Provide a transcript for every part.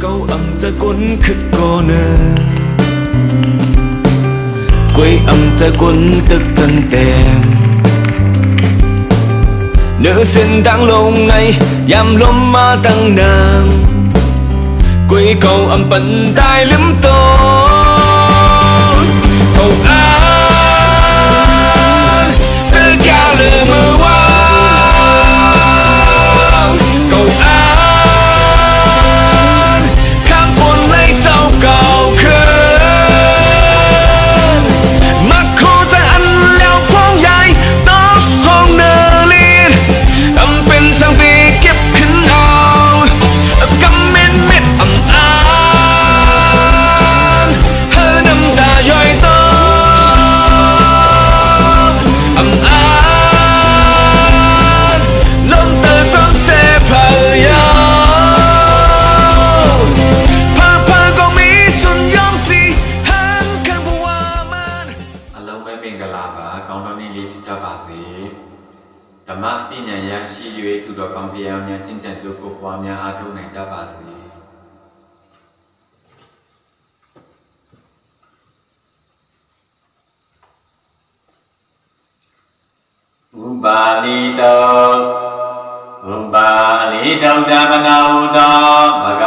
câu âm ta cuốn khất cô nơ quay âm ta cuốn tức thân tèm nữ sinh đang lông này yam lom ma tăng nàng quay câu âm bận tai lắm tôi ပွားများအားထုတ်နိုင်ကြပါစေဥပါလိတောဥပါလိတောဓမ္မနာဟုသော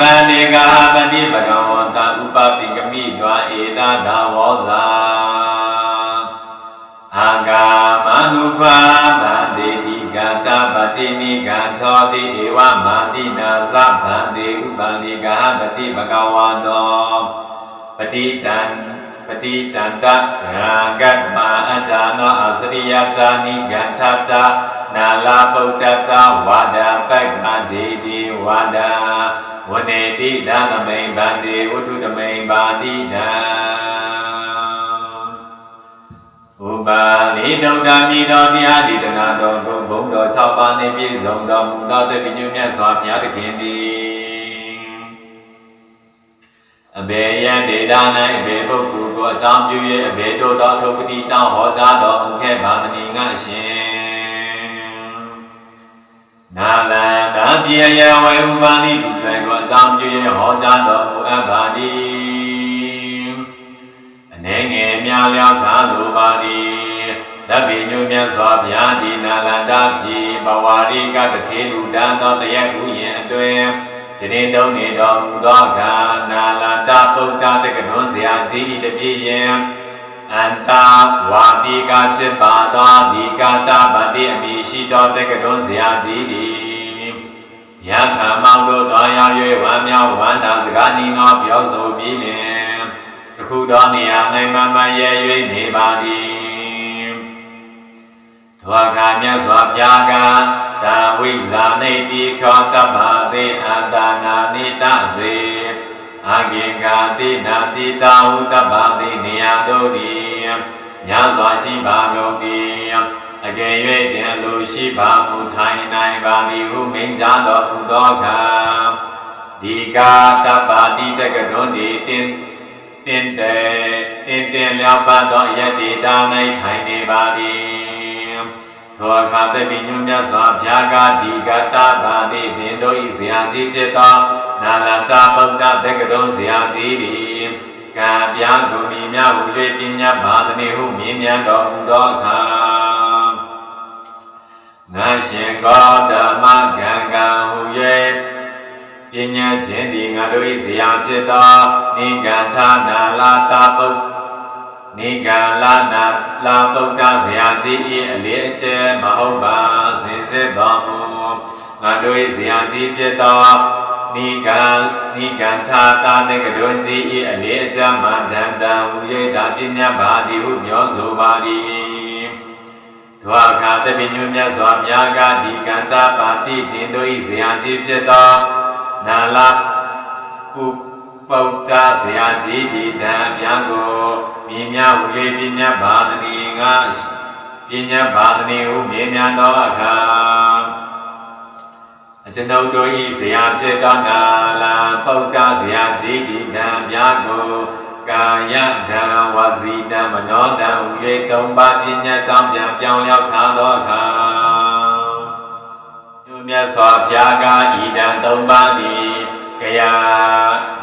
လိဗန္တိကာပတိဘဂဝတာဥပပိကမိတွာဧတဒါဝောဇာအာဂာမနုပါဗန္တိဤကတပတိနိကံသောတိဧဝမာတိနာသဗန္တိဥပန္တိကဟပတိဘဂဝါတောပတိတံပတိတန္တရာဂတ္မာအတ္တနောအစရိယတာနိကံထတနာလာပုတ္တတဝါဒပက္ခဒေတိဝါဒ ဝနေတိဒါသမိန်ဗန္တိဝတ္ထုတမိန်ပါတိတံဥပါလိဒုဒ္ဓမိတော်တရားဒီတနာတော်ဘုံဘုံတော်၆ပါးနှင့်ပြည့်စုံတော်မူသောတပိညုမြတ်စွာဘုရားသခင်သည်အဘေယံဒေတာ၌အဘေပုဂ္ဂိုလ်ကိုအကြောင်းပြု၍အဘေတို့သောထုပတိကြောင့်ဟောကြားတော်မူခဲ့ပါသနည်းငါရှင်နာလန္တာ ပြေယဝေဥပါလိဒုထွေကိုအကြောင်းပြု၍ဟောကြားတော်မူအပ်ပါသည်အနေငယ်များလျောက်သာလိုပါသည်တပိညုမြတ်စွာဘုရားဒီနာလန္ဒပြည်ဘဝရိကတထေလူတန်းသောတရက်ဥယျင်အတွင်တရင်တုံးနေတော်မူသောအခါနာလန္ဒပုဒ္ဒတက္ကနုဇာကြီးဤတပြည့်ရင်အန္တာဝါတိကဖြစ်ပါသောဒီကတာဗတိအမိရှိသောတက္ကနုဇာကြီးသည် ယံခမောင်တို့တော်ရ၍ဝမ်းမြောက်ဝမ်းသာစကားနီနောပြောဆိုပြီးလင်တခုသောနေရာ၌မမရဲ၍နေပါသည်သောအခါမြတ်စွာဘုရားကဒါဝိဇာနေတိခောတပ္ပါတိအန္တနာနိတစေအာဂင်္ဂာတိနာတိတာဟုတပ္ပါတိနေရာတို့သည်ညစွာရှိပါကုန်သည် အကယ်၍တင်လိုရှိပါမူထိုင်နိုင်ပါမည်ဟုမိန့်ကြားတော်မူသောအခါဒီကာတပ္ပါတိတက္ကတွန်းဒီတင်တင်တေတင်တင်လျောက်ပတ်သောယတ္တိတာ၌ထိုင်နေပါသည်သောအခါတပိညုမြတ်စွာဘုရားကဒီကတပါတိသင်တို့ဤဇာကြီးဖြစ်သောနာလတဗုဒ္ဓတက္ကတွန်းဇာကြီးသည်ကံပြားကိုမြင်မြဟု၍ပညာပါဒနေဟုမြင်မြန်တော်မူသောအခါ ငါရှင်ကောဓမ္မကံကံဟူ၍ပညာချင်းဒီငါတို့၏ဇရာဖြစ်သောနိကန္ธနာလာတာပုတ်နိကန္လာနာလာပုတ်ကဇရာကြီး၏အလေးအကျယ်မဟုတ်ပါစင်စစ်တော်မူငါတို့၏ဇရာကြီးဖြစ်သောနိကန္နိကန္ธတာတေကတွင်ကြီး၏အလေးအကျယ်မန္တန်တံဟူ၍ဒါပညာပါသည်ဟုပြောဆိုပါသည် သောအခါတပိညုမြတ်စွာဘုရားကဒီကန္တာပါတိတင်တို့ဤဇာကြီးဖြစ်သောနာလကုပုတ္တဇာကြီးဒီတံဗျာကိုမြင်များဝေပညာပါဒနီငါပညာပါဒနီဟုမြင်များသောအခါကျွန်ုပ်တို့ဤဆရာဖြစ်သောနာလာပုဒ္ဒဆရာကြီးဒီတံမြတ်ကို ကာယဓမ္မဝစီတံမနောတံဥယေတုံပါပညာကြောင့်ပြန်ပြောင်းရောက်ထားသောအခါညမြတ်စွာဘုရားကဤတံသုံးပါးသည်ကယ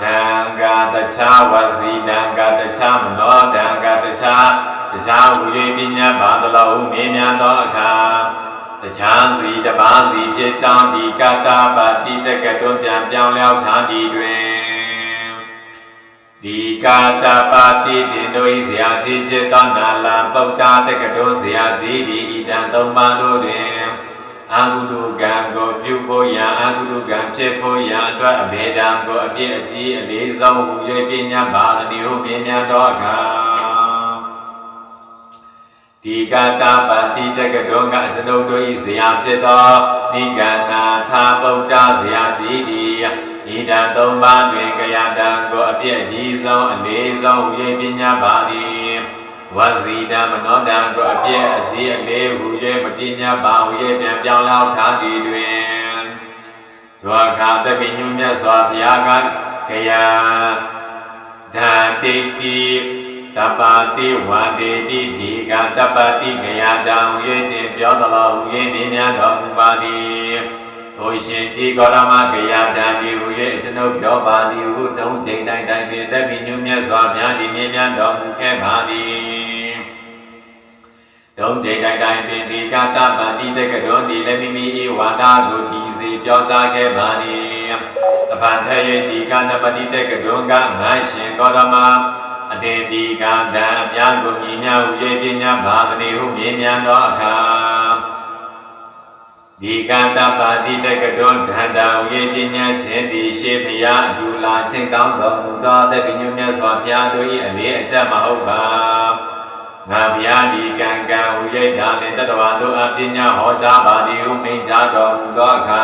ဓံကတခြားဝစီတံကတခြားမနောတံကတခြားတခြားဥယေပညာပါတလောဟုမြင်များသောအခါတခြားစီတပါးစီဖြစ်ကြောင်းဒီကတ္တပါတိတကတွန်းပြန်ပြောင်းလဲထားသည်တွင် ဒီကာတပါတိတင်တို့ဤဇာကြီးဖြစ်သောနာလံပုဒ္ဒါတကတွန်းဇာကြီးဒီဤတံသုံးပါးတို့တွင်အာဟုတုကံကိုပြုဖို့ရန်အာဟုတုကံဖြစ်ဖို့ရန်အတွက်အဘေဒံကိုအပြည့်အကြီးအလေးဆုံးဟူ၍ပညာပါတိဟုပညာတော်အခါဒီကတာပါတိတကတောကကျွန်ုပ်တို့ဤဇရာဖြစ်သောနိဂန္နာသာဗုဒ္ဓဇရာကြီးသည် ဤတံသုံးပါးတွင်ကယတံကိုအပြည့်အကြီးဆုံးအလေးဆုံးဟူ၍ပညာပါသည်ဝစီတံမနောတံကိုအပြည့်အကြီးအလေးဟူ၍မပညာပါဟူ၍ပြန်ပြောင်းလောက်ထားသည်တွင်ဒွါခာတပိညုမြတ်စွာဘုရားကကယဓာတိတိတပ္ပါတိဝန္တေတိဒီကတပ္ပတိကယတံဟူ၍တင်ပြောသလောဟူ၍မြင်များတော်မူပါသည် ဘုရှင်ကြီးဂေါရမကယတံဒီဟူ၍ကျွန်ုပ်ပြောပါသည်ဟုတုံးချိန်တိုင်းတိုင်းပင်တပိညုမြတ်စွာဘုရားဒီမြင်များတော်မူခဲ့ပါသည်တုံးချိန်တိုင်းတိုင်းပင်ဒီကတပ္ပတိတကတော်ဒီလည်းမိမိ၏ဝါဒကိုဒီစီပြောစားခဲ့ပါသည်အဖန်ထည့်၍ဒီကနပတိတကတော်ကငါရှင်ဂေါရမအတေတိကံတံအပြာကိုမြင်ညာဟု၍ပညာဘာဝတိဟုမြင်မြန်သောအခါ ဒီကံတပါတိတကတောဒန္တာဟု၍ပညာခြင်းသည်ရှေဖျားအတူလာခြင်းကောင်းတော်မူသောတပိညုမြတ်စွာဘုရားတို့၏အလေးအကျက်မဟုတ်ပါငါဗျာဒီကံကံဟု၍ဒါနှင့်တတဝါတို့အပညာဟောကြားပါသည်ဟုမိန့်ကြားတော်မူသောအခါ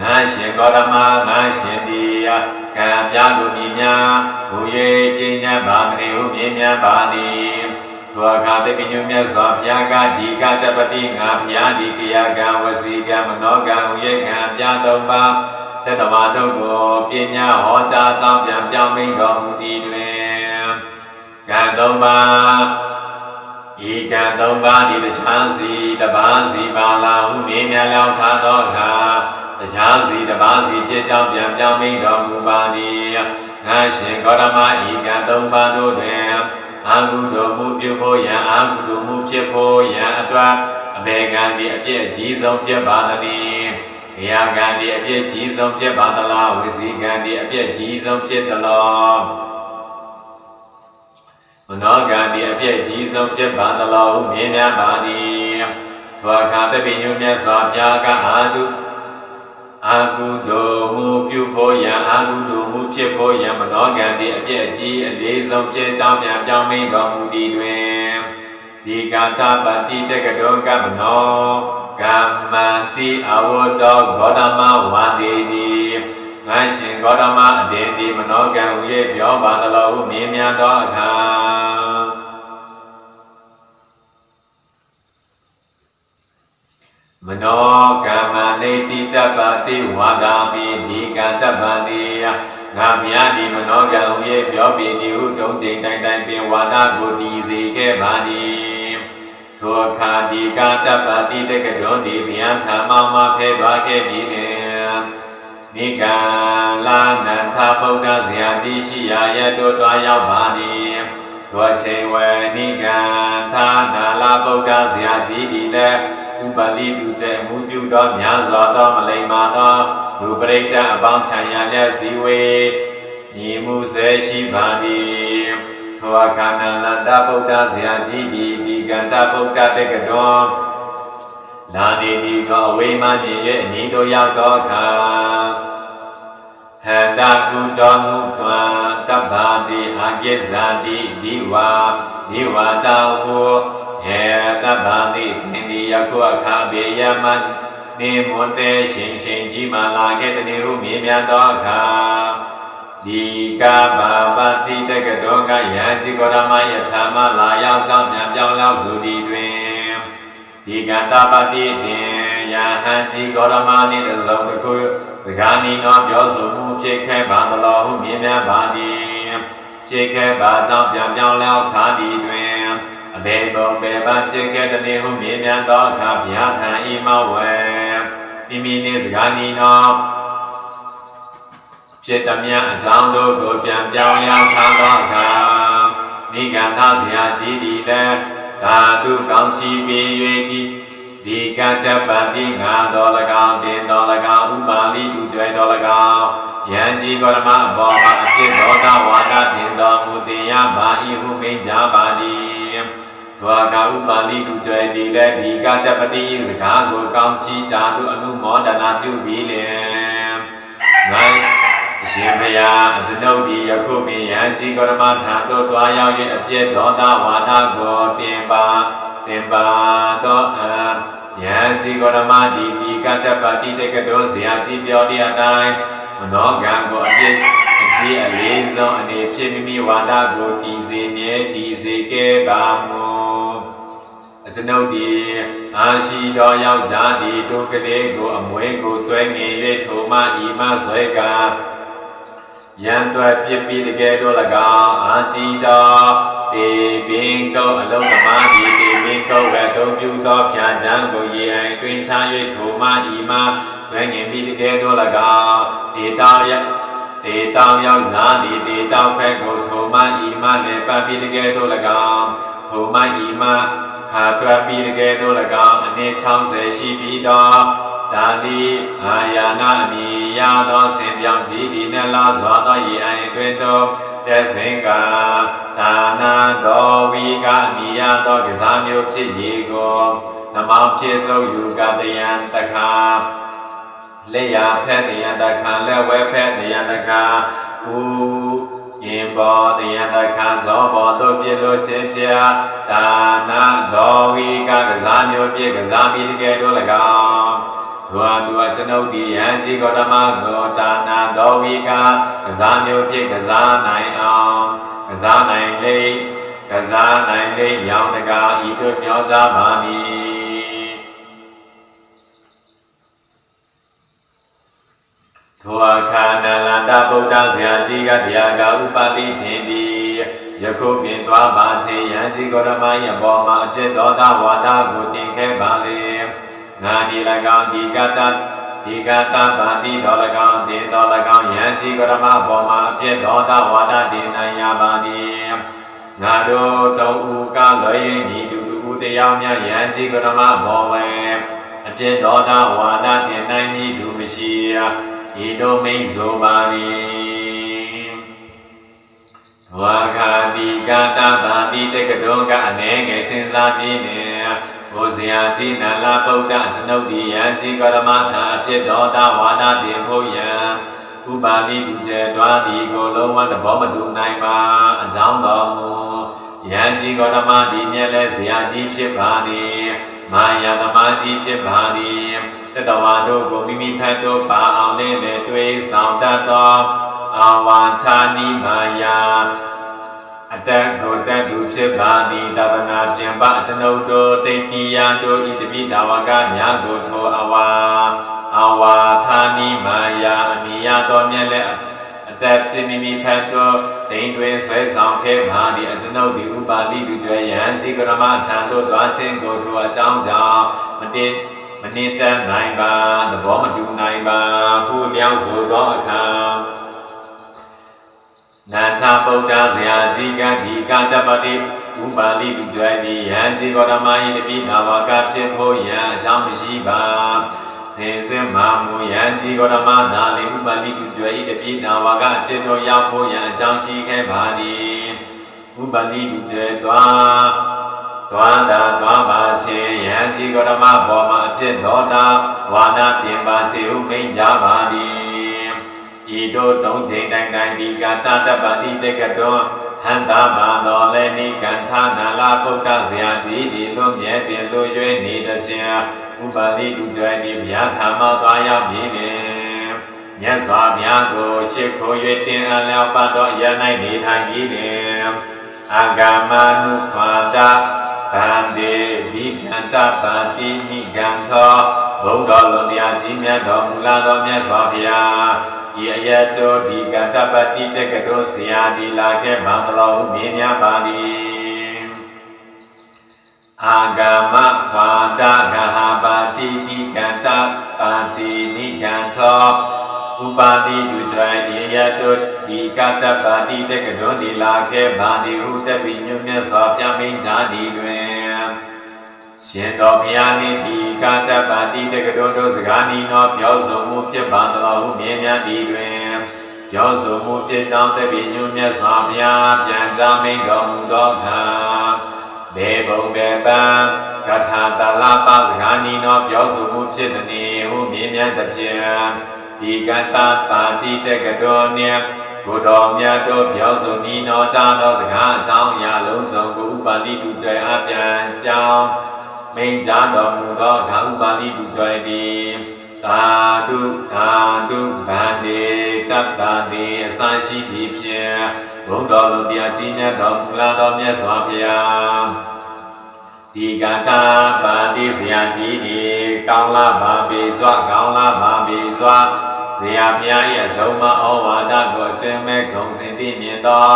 ငါရှင်ဂေါရမငါရှင်ဒီယကံပြာသူမြညာဟူ၍ပညာပါမဏိဟုမြင်မြန်ပါသည် သောအခါတပိညုမြတ်စွာဘုရားကဒီကတပတိငါဘုရားဒီကိယကံဝစီကံမနောကံဟူ၍ကံပြသုံးပါတတဝါတို့ကိုပညာဟောကြားကြောင်းပြန်ပြောင်းမိန်တော်မူသည်တွင်ကံသုံးပါဤကံသုံးပါးဒီတခြားစီတပါးစီပါလာဟုမြင်မြန်လျောက်ထားသောအခါတရားစီတပါးစီဖြစ်ကြောင်းပြန်ပြောင်းမိန်တော်မူပါသည်ငါရှင်ဂေါရမဤကံသုံးပါးတို့တွင် အာဟုတော်မူပြုဖို့ယံအာဟုတော်မူဖြစ်ဖို့ယံအတွက်အဘေကံဒီအပြည့်အကြီးဆုံးဖြစ်ပါသည်။ဘုရားကံဒီအပြည့်ကြီးဆုံးဖြစ်ပါသလားဝစီကံဒီအပြည့်ကြီးဆုံးဖြစ်သလားမနောကံဒီအပြည့်ကြီးဆုံးဖြစ်ပါသလားဟုမြင်များပါသည်။သောအခါတပိညုမြတ်စွာဘုရားကအာတု အာဟုတော်မူပြုဖို့ယံအာဟုတော်မူဖြစ်ဖို့ယံမနောကံဒီအပြည့်အကြီးအလေးဆုံးဖြစ်ကြောင်းပြန်ပြောင်းမိန်တော်မူသည်တွင်ဒီကာတပတိတကတောကမနောကမ္မံတိအဝတ္တောဂေါတမဝန္တေတိငါရှင်ဂေါတမအတေတိမနောကံဟူ၍ပြောပါသလောဟုမြင်များသောအခါ မနောကမ္မနေတိတပ္ပတိဝါဒာမိဒီကံတပ္ပန္တိယငါမြာဒီမနောကံဟူ၍ပြောပြသည်ဟုတုံးချိန်တိုင်းတိုင်းပင်ဝါဒကိုတည်စေခဲ့ပါသည်ထိုအခါဒီကံတပ္ပတိတကတော်ဒီဗျံထာမမဖဲသွားခဲ့ပြီလင်နိကံလာနန္သဗုဒ္ဓဇာတိရှိရာရတောတွားရောက်ပါသည်သောချိန်ဝေနိကံသာနာလာဗုဒ္ဓဇာတိဒီလည်း ဥပလိတုတေအမှုပြုသောများစွာသောမလိမ္မာသောလူပရိသတ်အပေါင်းခြံရလျက်ဇီဝေညီမှုစေရှိပါသည်သောအခါနန္တဗုဒ္ဓဇာကြီးဒီဒီကန္တဗုဒ္ဓတက္ကတော်နာနေဒီကောအဝိမမြင်ရဲ့အနည်းတို့ရောက်သောအခါဟန္တာကုတော်မူသွံတပ္ပါတိအာကိဇာတိဒီဝါဒီဝါတောဟု ဟေတဗ္ဗာတိသင်ဒီယခုအခါဘေယမနေမွန်တေရှင်ရှင်ကြီးမာလာခဲ့တဲ့ဟုမြင်များသောအခါဒီကဘာပတိတကတောကယံจิကောရမယထာမလာရောက်ကြောင်းပြန်ပြောင်းလောက်စုဒီတွင်ဒီကတပတိတင်ယယဟန်ကြီးဂေါရမနိတဇုံတခုစကားနီသောပြောဆိုမှုဖြစ်ခဲ့ပါသလောဟုမြင်များပါသည်ဖြစ်ခဲ့ပါကြောင့်ပြန်ပြောင်းလဲထားသည်တွင် အဘယ်သောပေပါဖြစ်ခဲ့တည်းဟုမြင်များသောအခါဗျာခံဤမဝဲမိမိနှင့်စကားနီသောဖြစ်သည်မြအကြောင်းတို့ကိုပြန်ပြောင်းရထားသောအခါနိဂန္ဓဇရာကြီးသည်လည်းဓာတုကောင်းချီးပြီး၍ဤဒီကတ္တပတိငါတော်၎င်းတင်တော်၎င်းဥပါလိဥကျွဲတော်၎င်းယံကြီးကောရမအဘောမှာအဖြစ်ဒေါသဝါဒတင်တော်မူတင်ရပါဤဟုမိန့်ကြပါသည် ဒွါကဥပါလိဥကျွဲသည်လည်းဒီကတ္တပတိဤစကားကိုကောင်းချီးတာတို့အနုမောဒနာပြုပြီးလင်ငါအရှင်ဘုရားအစနုတ်ဒီယခုပင်ယံជីကရမထာတို့တွားရောက်၍အပြည့်ဒေါသဝါဒကိုတင်ပါတင်ပါတော့အယံជីကရမဒီဒီကတ္တပတိတကတော်ဇာကြီးပြောတဲ့အတိုင်းမနောကံကိုအပြည့် အကြီးအလေးဆုံးအနေဖြင့်မိမိဝါဒကိုတည်စေမြဲတည်စေခဲ့ပါမူအကျွန်ုပ်ဒီအာရှိတော်ယောက်ျားဒီတို့ကလေးကိုအမွေကိုဆွဲငင်၍ထိုမှဤမဆွဲကားယံတွယ်ဖြစ်ပြီးတကယ်တော့၎င်းအာကြည်တော်တေပင်ကောအလုံးသမားဒီတေပင်ကောဝဲတုံးပြူသောဖြာချမ်းကိုရေအိမ်တွင်ချ၍ထိုမှဤမဆွဲငင်ပြီးတကယ်တော့၎င်းဒေတာယ ဒေတောင်ရောက်စားဒီဒေတောင်ဖက်ကိုထိုမှဤမလည်းပတ်ပြီးတကယ်တော့၎င်းထိုမှဤမခါတွက်ပြီးတကယ်တို့၎င်းအနည်း60ရှိပြီးတော့ဒါလီအာယာနာအမိရသောစင်ပြောင်းကြည်ဒီနဲ့လာစွာသောရေအိုင်အတွင်သောတဆင်ကဒါနာတော်ဝီကအမိရသောကစားမျိုးဖြစ်ရေကိုနမောင်ဖြစ်ဆုံးယူကတယံတခါ လက်ရဖက်တယံတခါလက်ဝဲဖက်တယံတခါဥယင်ဘောတယတခဇောဘောတို့ပြလို့ခြင်းပြဒါနာတော်ဝီကကစားမျိုးပြကစားပြီးတကယ်တို့၎င်းဒွါဒွါကျွန်ုပ်ဒီယံជីဂေါတမဂောတာနာတော်ဝီကကစားမျိုးပြကစားနိုင်အောင်ကစားနိုင်လေကစားနိုင်လေရောင်တကာဤတို့မျောကြပါမည် ထိုအခါနလန္တဗုဒ္ဓဇာကြီးကတရားကဥပါတိထင်သည်ယခုပင်သွားပါစေယံကြီးကောရမယဘောမှာအပြစ်သောတာဝါဒကိုတင်ခဲ့ပါလေငါဒီ၎င်းဒီကတ္တဒီကတ္တပါတိတော်၎င်းတင်တော်၎င်းယံကြီးကောရမဘောမှာအပြစ်သောတာဝါဒတင်နိုင်ရပါသည်ငါတို့သုံးဦးကလွယ်ရင်ဒီတူတူတရားများယံကြီးကောရမဘောဝဲအပြစ်သောတာဝါဒတင်နိုင်မည်သူမရှိရ ဤတို့မိတ်ဆိုပါ၏ဝါခာတိကတပါတိတကတောကအ ਨੇ ငယ်စဉ်းစားပြီးနေဘုဇရာကြီးနလာပုဒ္ဒစနုတ်တိယံကြီးကရမထာအပြစ်တော်တာဝါဒတင်ဖို့ယံဥပါတိပူဇေတွားဒီကိုလုံးဝသဘောမတူနိုင်ပါအကြောင်းတော်မူယံကြီးကရမဒီမြဲလဲဇရာကြီးဖြစ်ပါသည် မာယာသမားကြီးဖြစ်ပါသည်တတဝါတို့ကိုမိမိဖတ်တို့ပါအောင်လေးနဲ့တွေးဆောင်တတ်သောအာဝါထာနိမာယာအတ္တကိုတတ်သူဖြစ်ပါသည်တသနာပြင်ပအကျွန်ုပ်တို့တိတ်တိယတို့ဤတပိဒါဝကများကိုထိုအဝါအာဝါထာနိမာယာအမိယတော်မြတ်လက်အ တ္တဖြစ်မိမိဖတ်တို့ဒိန်တွင်ဆွဲဆောင်ခဲ့ပါသည်အကျွန်ုပ်ဒီဥပါတိပြုကျွဲယံစီကရမထံတို့သွားခြင်းကိုထိုအကြောင်းကြောင့်မတည်မနစ်တတ်နိုင်ပါသဘောမတူနိုင်ပါဟုလျောက်ဆိုသောအခါနာသပုဒ္ဒဇာကြီးကဒီကတပတိဥပါလိပုကျွဲဒီယံជីဂေါတမယိတပိဘာဝကဖြစ်ဖို့ယံအကြောင်းမရှိပါ စင်စင်မာမူယံជីဂေါတမသာလေဥပါလိပုကျွဲဤတပိဘာဝကဖြစ်သောရောက်ဖို့ယံအကြောင်းရှိခဲ့ပါသည်ဥပါလိပုကျွဲသွားသွားတာသွားပါစေယံជីဂေါတမဘောမှာအဖြစ်သောတာဝါဒပြင်ပါစေဟုမိန့်ကြပါသည်ဤတို့သုံးချိန်တိုင်းတိုင်းဒီကတတပတိတကတောဟန္တာမတော်လည်းနိကံသနာလာပုဒ္ဒဇာကြီးဒီလွတ်မြဲပြင်လို့၍နေတဖြင့် ဥပါလိဒုကျွဲဒီဗျာထာမသွားရမည်လေမြတ်စွာဘုရားကိုရှ िख ို၍တင်အပ်လျောက်ပတ်တော်ယ၌နေထိုင်ကြီးလေအာဂမနုခွာတာဗန္တိဒီကန္တပါတိနိကံသောဝဘုံတော်လွန်တရားကြီးမြတ်တော်မူလာတော်မြတ်စွာဘုရားဤအယတ်တော်ဒီကတ္တပတိတက္ကတော်ဆရာဒီလာခဲ့ဗံတလောဟုမြင်များပါသည် အာဂမဘာဒဂဟပါတိတိကန္တပါတိနိကန္သောဥပါတိဒုကြံဤယတ်တော်ဒီကတ္တပတိတက္ကတော်ဒီလာခဲ့ဗံဒီဟုတပိညုမြတ်စွာပြမိန်ကြသည်တွင်ရှင်တော်ဘုရားနှင့်ဒီကာတပတိတက္ကသိုလ်တို့စကားနီနောပြောဆိုမှုဖြစ်ပါသလားဟုမြင်များသည်တွင်ပြောဆိုမှုဖြစ်ကြောင်းတပိညုမြတ်စွာဘုရားပြန်ကြားမိန်တော်မူသောအခါ ဘေဘုံဘေပံကထာတလပစကားနီနောပြောဆိုမှုဖြစ်သည်ဟုမြင်များသဖြင့်ဒီကတပါတိတက္ကသိုလ်နှင့်ဘုတော်မြတ်တို့ပြောဆိုနီနောကြားသောစကားအကြောင်းအရာလုံးစုံကိုဥပါတိတုကျေအပြန်ကြောင်းမိန်ကြားတော်မူသောဓာဥပါလိတုကြွယ်သည်သာဓုသာဓုဗန္တိတတ္တာတိအစရှိသည်ဖြင့် ဘုံတော်လူတရားကြီးမြတ်တော်မူလာတော်မြတ်စွာဘုရားဒီကတာဗန္တိဆရာကြီးသည်ကောင်းလာပါပေစွာကောင်းလာပါပေစွာဆရာဘုရားရဲ့အဆုံးမဩဝါဒကိုအကျဉ်းမဲ့ဂုံစင်သိမြင်သော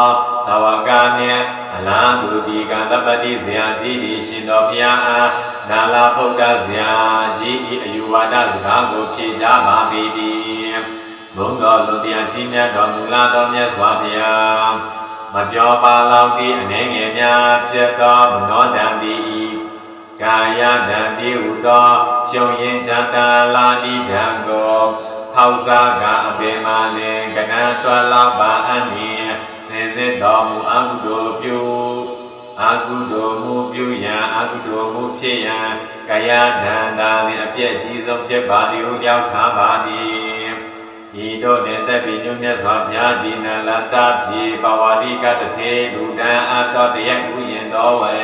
သဝကနှင့်အလားတူဒီကတပတိဆရာကြီးသည်ရှင်တော်ဘုရားအားနာလာဗုဒ္ဓဇာကြီးဤအယူဝါဒစကားကိုဖြေကြပါပေသည် ဘုံတော်လူတရားကြီးမြတ်တော်မူလာတော်မြတ်စွာဘုရားမပြောပါလောက်သည့်အနေငယ်များဖြစ်သောမနောတံတိကာယတံတိဟုသောရှုံရင်ဇတလာတိဓံကိုထောက်စားကအပေမလင်ကနန်တွာလာပါအန်ဤစေစစ်တော်မူအကုသိုလ်ပြုအာကုသိုလ်မှုပြုရန်အာကုသိုလ်မှုဖြစ်ရန်ကာယဒန္တာနှင့်အပြည့်အကြီးဆုံးဖြစ်ပါသည်ဟုရောက်ထားပါသည် ဤတို့နှင့်တက်ပြီးညွတ်မြတ်စွာဘုရားဒီနလတ္တပြေပဝါရိကတထေလူတံအတောတရက်ဥယင်တော်ဝေ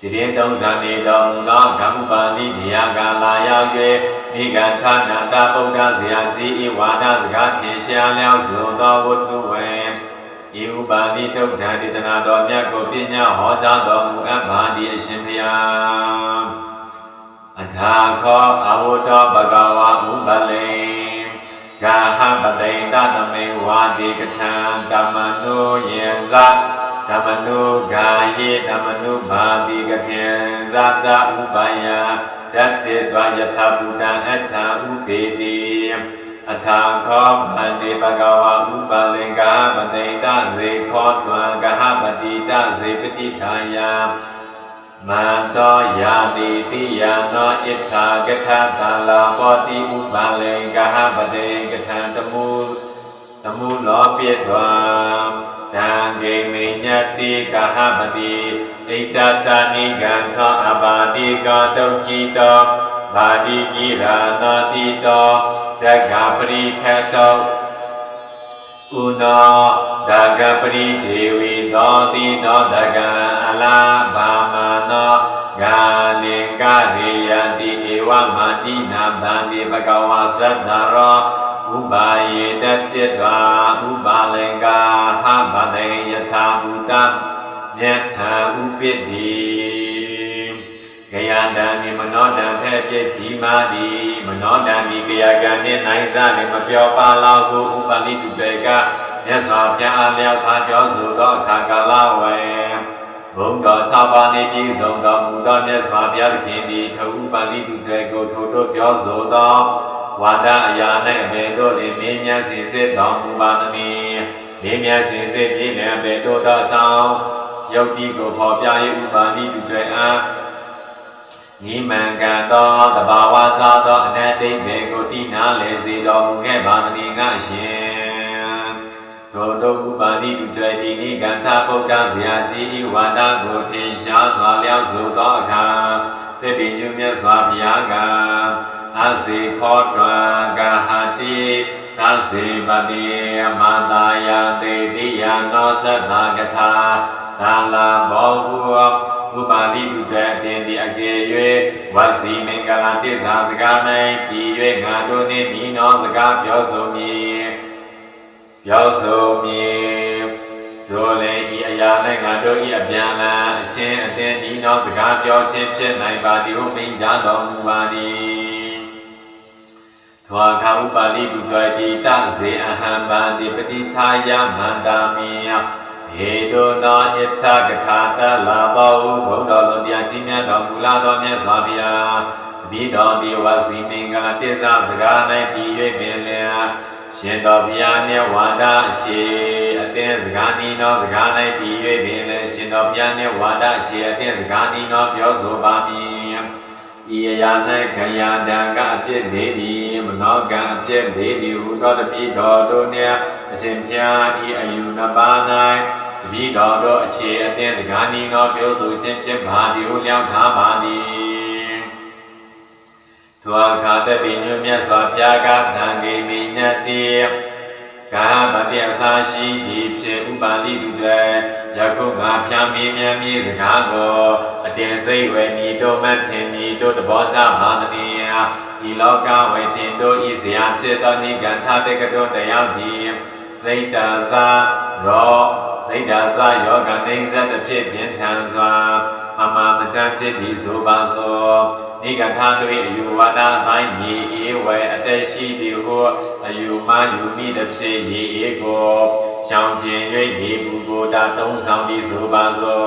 ဒီရင်တုံးစံနေတော်မူသောဓမ္မပါဠိတရားကလာရောက်၍မိဂန္ဌနာတဗုဒ္ဓဇာကြီးဤဝါဒစကားထင်ရှားလျောက်စွာသောဝတ္ထုဝေဤဥပါတိတုတ်တံဒေသနာတော်မြတ်ကိုပညာဟောကြားတော်မူအပ်ပါသည်အရှင်ဘုရားအထာခောအဝတ္တဘဂဝါဥပလေ ဂာဟပတိတသမေဝါဒီကထံဓမ္မနုယေဇဓမ္မနုဂာယေဓမ္မနုဘာတိကခေဇာတဥပယတတ္တေတွယထာဘူတံအထာဥပေတိအထာခောဗန္တိဘဂဝါဥပလင်္ကာပတိတဇေခောတွံကဟပတိတဇေပတိထာယ မန္တောယာတိတိယနောဣစ္ဆာကထသလာပောတိဥပလင်္ကာပတိကထံတမူတမူလောပိတွံတံဂေမိညတိကဟပတိဣတတနိကံသောအဘာတိကတုတ်จิตောဘာတိကိရာနာတိတောတက္ကပရိခတောဥနောတက္ကပရိဒေဝီသောတိသောတက္ကံအလားဘာမ နောဂာလေကရေယတိဧဝမတိနာဗန္တိဘဂဝါသတ္တရောဥပါယေတจิตဝါဥပါလင်္ကာဟဗတေယထာဘူတမြတ်ထာဥပိတိကယတံဒီမနောတံဖဲ့ပြည့်ကြီးမာသည်မနောတံဒီကယကံနှင့်နိုင်စားနှင့်မပြောပါလောက်ကိုဥပနိတုပေကမြတ်စွာဘုရားအလျောက်ထားပြောဆိုသောအခါကာလဝေ ဘုံတော်၆ပါးနှင့်ပြည့်စုံသောမူသောမြတ်စွာဘုရားသခင်သည်ထိုဥပနိတုပေကိုထိုတို့ပြောဆိုသောဝါဒအရာ၌အဘယ်တို့လည်းမြင်းမြတ်စီစစ်တော်မူပါသနည်းမြင်းမြတ်စီစစ်ပြည့်လည်အဘယ်တို့သောကြောင့်ယုတ်တိကိုဖော်ပြ၍ဥပနိတုပေအားနိမံကံသောတဘာဝသာသောအနတ္တိဘေကိုတိနာလေစေတော်မူခဲ့ပါမည်ငါရှင် တို့တို့ဥပါတိဥကြွယ်ဒီနိကံသာဗုဒ္ဓဇာကြီးဤဝါဒကိုထင်ရှားစွာလျောက်ဆိုသောအခါသဗ္ဗညုမြတ်စွာဘုရားကအစေခောတွံကဟာတိသစေပတိမတာယတေတိယနောသတ္တကထာသာလာဘောဟုဥပါလိဥကြအတင်ဒီအကေ၍ဝစီမင်္ဂလာတိဇာစကား၌ပြည်၍ငါတို့နှင့်ဤနောစကားပြောဆိုမည် ပြောဆိုမည်စဇောလေဤအရာ၌ငါတို့ဤအပြန်လန်အချင်းအတင်းဤနောက်စကားပြောခြင်းဖြစ်နိုင်ပါသည်ဟုမိန့်ကြားတော်မူပါသည်ထွာခာဥပါလိပုဇောတိတဇေအဟံဗန္တိပတိသာယမန္တာမိယဟေတုနောဣစ္ဆကထာတလာဘောဟုဘုဒ္ဓလုံးတရားကြီးမြတ်တော်မူလာတော်မြတ်စွာဘုရားဒီတော်ဒီဝစီမင်္ဂလာတိစ္ဆစကား၌ပြီး၍ပင်လျာ ရှင်တော်ဘုရားမြတ်ဝါဒအရှိအတင်းစကားနီနောစကား၌ပြီး၍ပင်လျာရှင်တော်ဘုရားမြတ်ဝါဒအရှိအတင်းစကားနီနောပြောဆိုပါမည်ဤအရာ၌ခယတံကအပြစ်လေးသည်မနောကံအပြစ်လေးသည်ဟူသောတပိတော်တို့နှင့်အစဉ်ဖျားဤအယူနှစ်ပါး၌တပိတော်တို့အခြေအတင်းစကားနီနောပြောဆိုခြင်းဖြစ်ပါသည်ဟုလျောက်ထားပါသည် ထိုအခါတပိညွမြတ်စွာဘုရားကသံဃေမိညတ်တိကာမတိအစာရှိသည်ဖြစ်ဥပါလိတုတွေယခုငါဖြာမင်းများမြေစကားကိုအတင်စိတ်ဝေမီတို့မထင်မီတို့တဘောကြပါတည်းဤလောကဝေတင်တို့ဤဇရာจิตသောနိဂန္ထတေကတို့တရားသည်စိတ်တာဇာရောစိတ်တာဇာယောဂနေဇတ်တစ်ဖြစ်ပြင်းထန်စွာအမမကြဖြစ်သည်ဆိုပါသော နိဂန္ထတို့၏အယူဝါဒအတိုင်းမြေအေဝေအတက်ရှိသည်ဟုအယူမယူမိတစ်ဖြစ်ရေအေကိုချောင်းကျင်၍ရေဘူးကိုတာသုံးဆောင်သည်ဆိုပါသော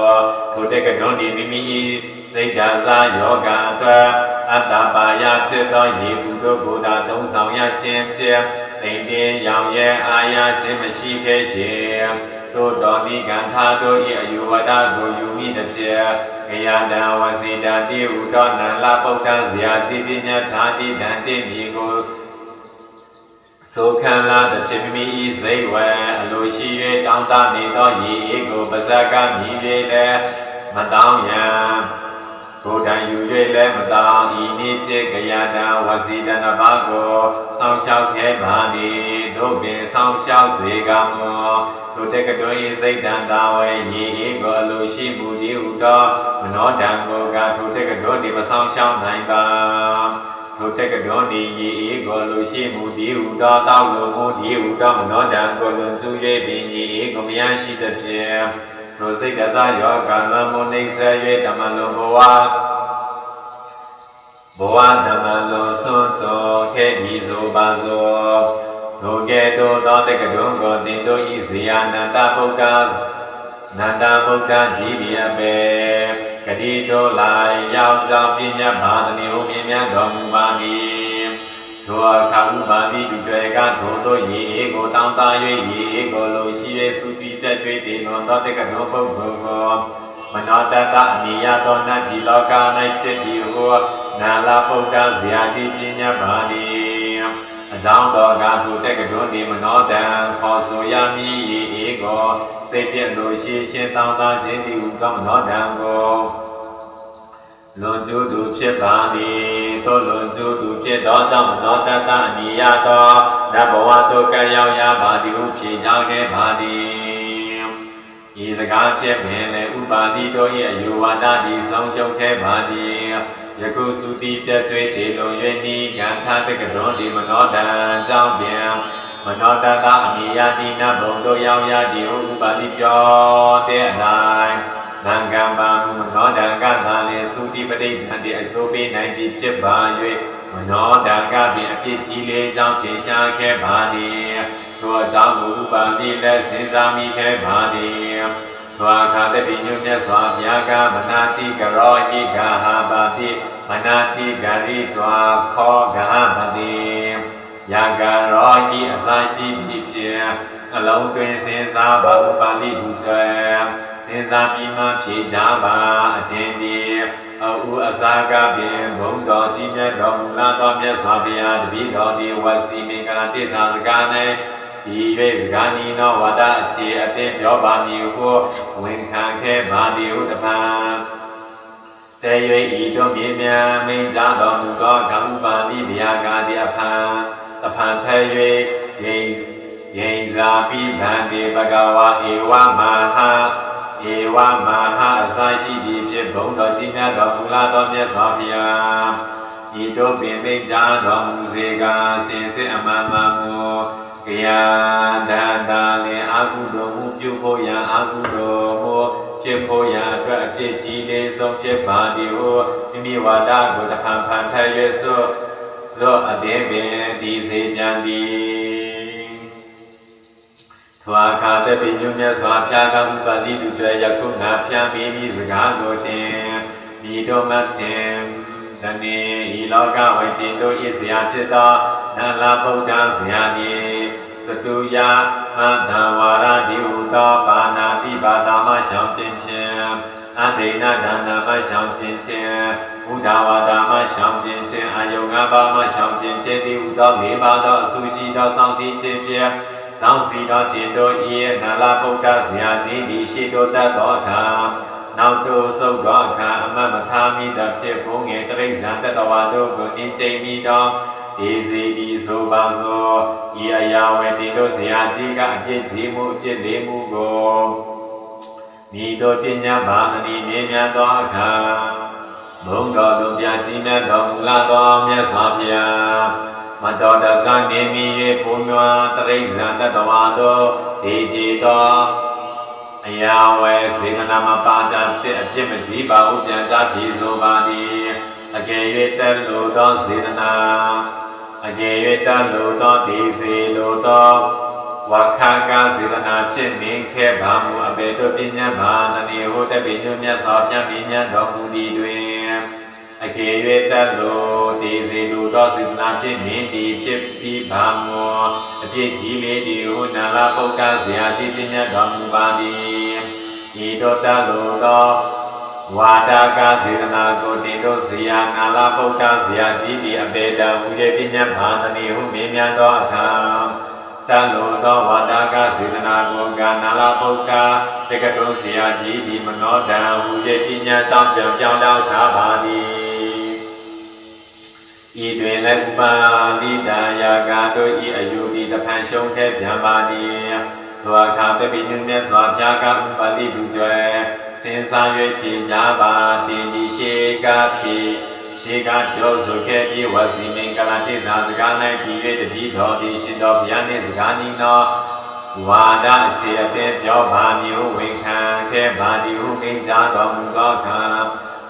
ထိုတက်ကတွန်ဒီမိမိ၏စိတ်ဓာတ်စာယောဂအတွက်အတ္တပါယဖြစ်သောရေဘူးတို့ကိုတာသုံးဆောင်ရခြင်းဖြင့်တိမ်တင်းရောင်ရဲအာရခြင်းမရှိခဲ့ခြင်းတို့တော်ဒီကံသာတို့၏အယူဝဒကိုယူမိသည်ဖြင့် ခယတံဝစီတတိဥဒောနန္လပုဒ္ဒဇာတိပညာဌာတိတံတိမြေကိုဆိုခံလာတစ်ဖြစ်မိမိဤစိတ်ဝဲအလိုရှိ၍တောင်းတနေသောရေအေးကိုပါဇက်ကမြည်၍လည်းမတောင်းရန်ကိုယ်တိုင်ယူ၍လည်းမတောင်းဤနည်းဖြင့်ကယတံဝစီတနဘာကိုစောင့်ရှောက်ခဲ့ပါသည်တို့ပင်စောင့်ရှောက်စေကမောတို့တက်ကတော်ဤစိတ်တန်တာဝဲရေအေးကိုအလိုရှိမှုဒီဟုသော မနောတံကိုကထိုတက်ကတော်ဒီမဆောင်ရှောက်နိုင်ပါထိုတက်ကတော်ဒီရေအေးကိုလိုရှိမှုဒီဟုသောတောက်လိုမှုဒီဟုသောမနောတံကိုလွန်ကျူ၍ပင်ရေအေးကိုမရရှိသဖြင့်ထိုစိတ်တစားယောကံလမုန်ိစေ၍ဓမ္မလုံဘဝဘဝဓမ္မလုံစွန့်တော်ခဲ့ဒီဆိုပါသောထိုကဲ့သို့သောတက္ကတုံကိုတင်တို့ဤဇေယနန္တပုဂ္ဂနန္တဗုဒ္ဓကြီးဒီအပေ ဂတိတော်လာရောက်ကြောင်းပညာဘာသနေဟုမြင်မြန်တော်မူပါမည်ထိုအခါဥပါတိသူကျွဲကထိုတို့ရေအေကိုတောင်းတ၍ရေအေကိုလိုရှိ၍သုတိတက်၍တည်လွန်သောတက္ကတုံပုဂ္ဂိုလ်ကိုမနောတတအနိယသောနတ်ဒီလောက၌ဖြစ်ပြီးဟောနာလပုဒ္ဓဇာတိပညာဘာတိ အကြောင်းတော်ကသူတက်ကတွန်းဒီမနောတံခေါ်ဆိုရမည်ဤဧကောစိတ်ပြည့်လို့ရှိချင်းတောင်းတခြင်းဒီဟုသောမနောတံကိုလွန်ကျူးသူဖြစ်ပါသည်သို့လွန်ကျူးသူဖြစ်သောကြောင့်မနောတတအနိယသောနတ်ဘဝသို့ကံရောက်ရပါသည်ဟုဖြေချခဲ့ပါသည်ဤစကားဖြစ်ပင်လည်းဥပါတိတို့၏အယူဝါဒသည်ဆုံးရှုံးခဲ့ပါသည် ယခုစုတိပြည့်ကျွေးတေလုံ၍နိကံသာတကတော်ဒီမနောတံကြောင့်ပြန်မနောတတအမိယတိနဘုံတို့ရောက်ရသည်ဟုဥပါတိပြောတဲ့အတိုင်းနံကံပါမူမနောတံကသာလေစုတိပဋိသန္တိအကျိုးပေးနိုင်သည်ဖြစ်ပါ၍မနောတံကပင်အဖြစ်ကြီးလေးကြောင့်ဖြေရှားခဲ့ပါသည်ထိုအကြောင်းကိုဥပါတိလည်းစဉ်းစားမိခဲ့ပါသည် သောအခါတပိညုမြတ်စွာဘုရားကမနာတိကရောဟိဂဟာပါတိမနာတိဂရိတွာခောဂဟပတိယာကရောဟိအစာရှိပြီဖြင့်အလုံးတွင်စဉ်းစားပါဥပါလိဟုကျေစဉ်းစားပြီးမှဖြေကြပါအတင်းဒီအဥအစာကပင်ဘုံတော်ကြီးမြတ်တော်မူလာသောမြတ်စွာဘုရားတပည့်တော်ဒီဝစီမင်္ဂလာတိစ္ဆာစကားနဲ့ ဒီ၍စကားနီနောဝါဒအခြေအသင်ပြောပါမည်ဟုဝန်ခံခဲ့ပါသည်ဟုတပံတေ၍ဤတို့မြင်မြန်မိန်ကြတော်မူသောကံဥပါတိဗျာဂာတိအဖံအဖံထေ၍ယေယေဇာပိဗန္တိဘဂဝါဧဝမဟာဧဝမဟာအစရှိသည်ဖြင့်ဘုံတော်ကြီးများတော်မူလာသောမြတ်စွာဘုရားဤတို့ပင်မိတ်ကြတော်မူစေကစင်စစ်အမှန်မှန်ကို ကယဒန္တာလင်အာဟုတော်မူပြုဖို့ရန်အာဟုတော်မူဖြစ်ဖို့ရန်အတွက်အပြစ်ကြီးလေးဆုံးဖြစ်ပါသည်ဟုမိမိဝါဒကိုတဖန်ဖန်ထရွတ်စို့ဇော့အသင်းပင်ဒီစေပြန်သည်ထွာခါတပိညုမြတ်စွာဘုရားကဥပတိလူကျွဲယခုငါဖျားမိမိစကားကိုတင်မိတော်မသင်တနေဤလောကဝိတင်တို့ဤဇာဖြစ်သောနန္လာဗုဒ္ဓဇာတိ စတုယအတံဝါရတိဟုသောပါဏာတိပါဒမရှောင်းခြင်းချင်းအဒိဏဒါနမရှောင်းခြင်းချင်းဘုဒ္ဓဝါဒမရှောင်းခြင်းချင်းအာယုံငါးပါးမရှောင်းခြင်းချင်းဒီဟုသော၄ပါးသောအစုရှိသောစောင့်စည်းခြင်းဖြင့်စောင့်စီတော်တင်တော်ဤနာလာဗုဒ္ဓဇာကြီးဒီရှိတော်တတ်သောအခါနောက်တို့ဆုတ်သောအခါအမတ်မထားမိသောဖြစ်ဘုံငယ်တရိစ္ဆာန်တတဝါတို့ကိုအင်းကျိန်ပြီး တော့ဒီစီဒီဆိုပါသောဤအရာဝေတင်တို့ဇာကြီးကအပြစ်ကြီးမှုအပြစ်လေးမှုကိုမိတို့ပညာဘာမဏိမြင်များသောအခါဘုံတော်သူပြကြီးနဲ့တော်မူလာသောမြတ်စွာဘုရားမတော်တဆနေမီ၍ဘုံညွာတရိစ္ဆာန်တတဝါတို့ဒီကြည်သောအရာဝဲစေတနာမပါတဖြစ်အပြစ်မကြီးပါဟုပြန်စားပြည်ဆိုပါသည်အကယ်၍တက်လိုသောစေတနာ အကယ်၍တက်လိုသောဒီစီလိုသောဝခကစေတနာဖြစ်နေခဲ့ပါမူအဘေတို့ပညာဘာနနေဟုတပိညမြတ်စွာဘုရားပညာတော်မူသည်တွင်အကယ်၍တက်လို့ဒီစီလူတော်စေတနာဖြစ်နေသည်ဖြစ်ပြီးပါမောအပြစ်ကြီးလေးဒီဟုနာလာပုဂ္ဂဇာတိပညာတော်မူပါသည်ဤတော်တက်လို့သော ဝါဒကစေတနာကိုတင်တို့ဇာနာလာပုဂ္ဂဇာကြီးဒီအပေတဝိရပညာဘာသနေဟုမြင်မြန်သောအခါတန်လိုသောဝါဒကစေတနာကိုကနာလာပုဂ္ဂတက္ကတုဇာကြီးဒီမနောတံဝိရပညာကြောင့်ပြောင်းပြောင်းတော့ထားပါသည်ဤတွင်လည်းဥပါတိတာယာကတို့ဤအယုဒီတဖန်ရှုံးခဲ့ပြန်ပါသည်သောအခါတပိညမြတ်စွာဘုရားကဥပါတိလူကျွဲ စင်စား၍ဖြေကြပါတင်ဒီရှိကဖြေရှိကကြောဆိုခဲ့ပြီးဝစီမင်္ဂလာတိသာစကား၌ပြည်၍တတိတော်သည်ရှင်တော်ဘုရားနှင့်စကားနီနောဝါဒအခြေအသင်းပြောပါမည်ဟုဝန်ခံခဲ့ပါသည်ဟုကိန်းကြားတော်မူသောအခါ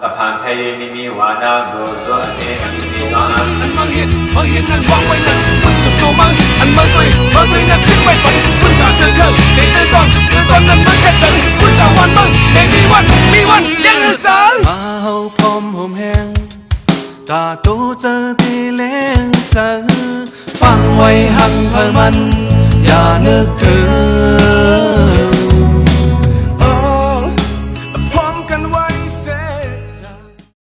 တဖန်ထေမိမိဝါဒကိုသွတ်အင်းဒီတော် anh mơ hiện mơ hiện anh quang quay nắng quân sụp đồ mơ anh mơ tươi mơ tươi nắng tiếng quay phấn quân cả chân khờ để tư toàn tư toàn anh mơ khét 时刻得得断，得断能不得整，不到万梦，未迷幻，迷幻两人神。马后碰红香，大都这地领神，反为恨陪问，也นึกถึง